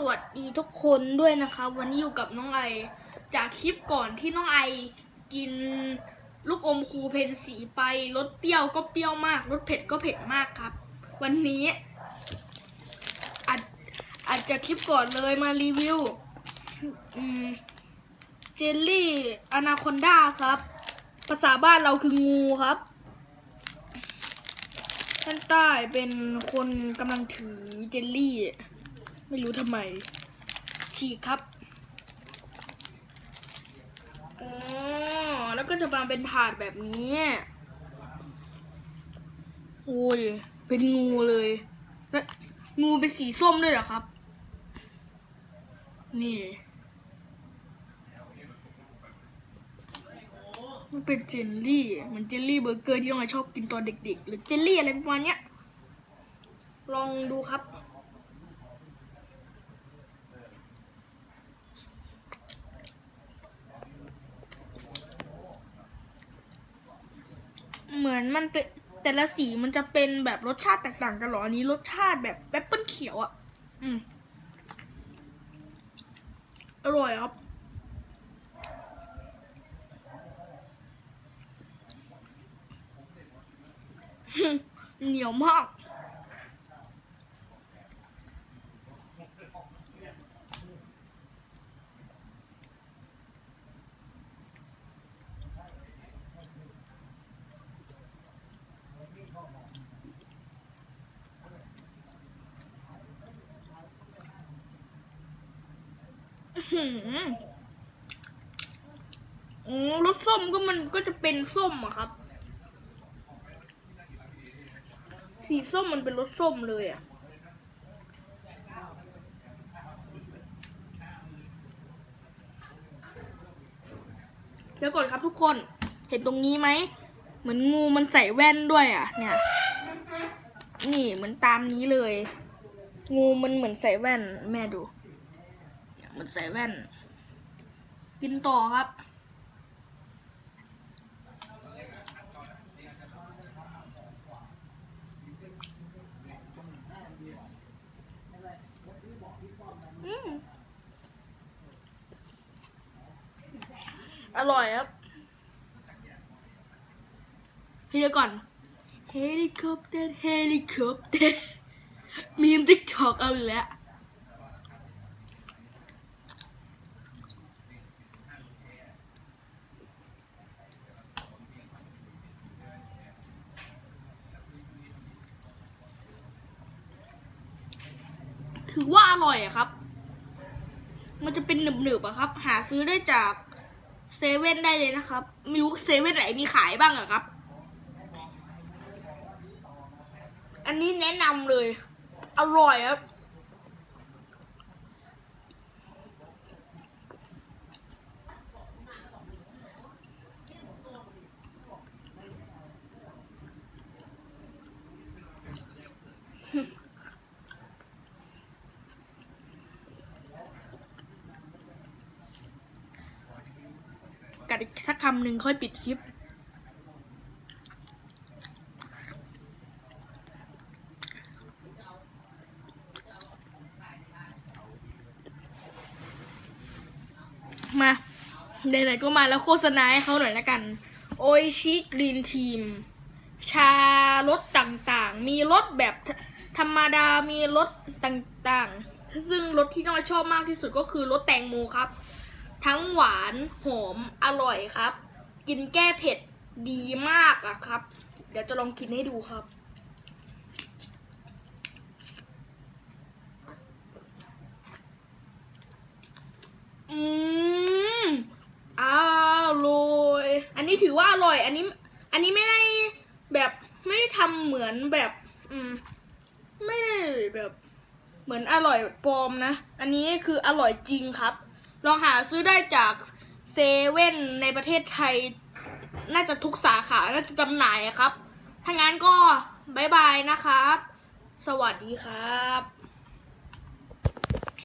สวัสดีทุกคนด้วยนะครับ วันนี้อยู่กับน้องไอ จากคลิปก่อนที่น้องไอกินลูกอมครูเพนสีไปรสเปรี้ยวก็เปรี้ยวมากรสเผ็ดก็เผ็ดมากครับ วันนี้อาจอาจจะคลิปก่อนเลยมารีวิวเจลลี่อนาคอนดาครับ ภาษาบ้านเราคืองูครับท่านใต้เป็นคนกำลังถือเจลลี่ ไม่รู้ทำไม ฉีกครับอ๋อแล้วก็จะมาเป็นถาดแบบนี้โอ้ย เป็นงูเลยและงูเป็นสีส้มด้วยเหรอครับ นี่มันเป็นเจลลี่เหมือนเจลลี่เบอร์เกอร์ที่น้องไอชอบกินตอนเด็กๆ หรือเจลลี่อะไรประมาณเนี้ย ลองดูครับ เหมือนมันเป็นแต่ละสีมันจะเป็นแบบรสชาติแตกต่างกันหรออันนี้รสชาติแบบแอปเปิ้ลเขียวอะ่ะ อืม อร่อยครับ เหนียวมาก โอ้รสส้มก็มันก็จะเป็นส้มอะครับ สีส้มมันเป็นรสส้มเลยอะเดี๋ยวก่อนครับทุกคน เห็นตรงนี้ไหม เหมือนงูมันใส่แว่นด้วยอะเนี่ย นี่เหมือนตามนี้เลย งูมันเหมือนใส่แว่น แม่ดู มันใส่แว่น กินต่อครับอืมอร่อยครับเฮียก่อนเฮลิคอปเตอร์เฮลิคอปเตอร์มีมติ๊กตอกเอาอีกแล้ว ถือว่าอร่อยอะครับ มันจะเป็นหนึบๆอะครับ หาซื้อได้จากเซเว่นได้เลยนะครับ ไม่รู้เซเว่นไหนมีขายบ้างอะครับ อันนี้แนะนำเลย อร่อยครับ ดอีกสักคำหนึ่งค่อยปิดคลิป มาไหนๆก็มาแล้วโฆษณาให้เขาหน่อยละกัน โอชิกรีนทีม ชารสต่างๆ มีรสแบบธรรมดา มีรสต่างๆ ซึ่งรสที่น้อยชอบมากที่สุดก็คือรสแตงโมครับ ทั้งหวานหอมอร่อยครับ กินแก้เผ็ดดีมากอะครับ เดี๋ยวจะลองกินให้ดูครับ อืมอร่อยอันนี้ถือว่าอร่อย อันนี้ อันนี้ไม่ได้แบบไม่ได้ทำเหมือนแบบ อืม ไม่ได้แบบ เหมือนอร่อยปลอมนะ อันนี้คืออร่อยจริงครับ ลองหาซื้อได้จากเซเว่นในประเทศไทย น่าจะทุกสาขา น่าจะจำหน่ายครับ ถ้างั้นก็บายบายนะครับ สวัสดีครับ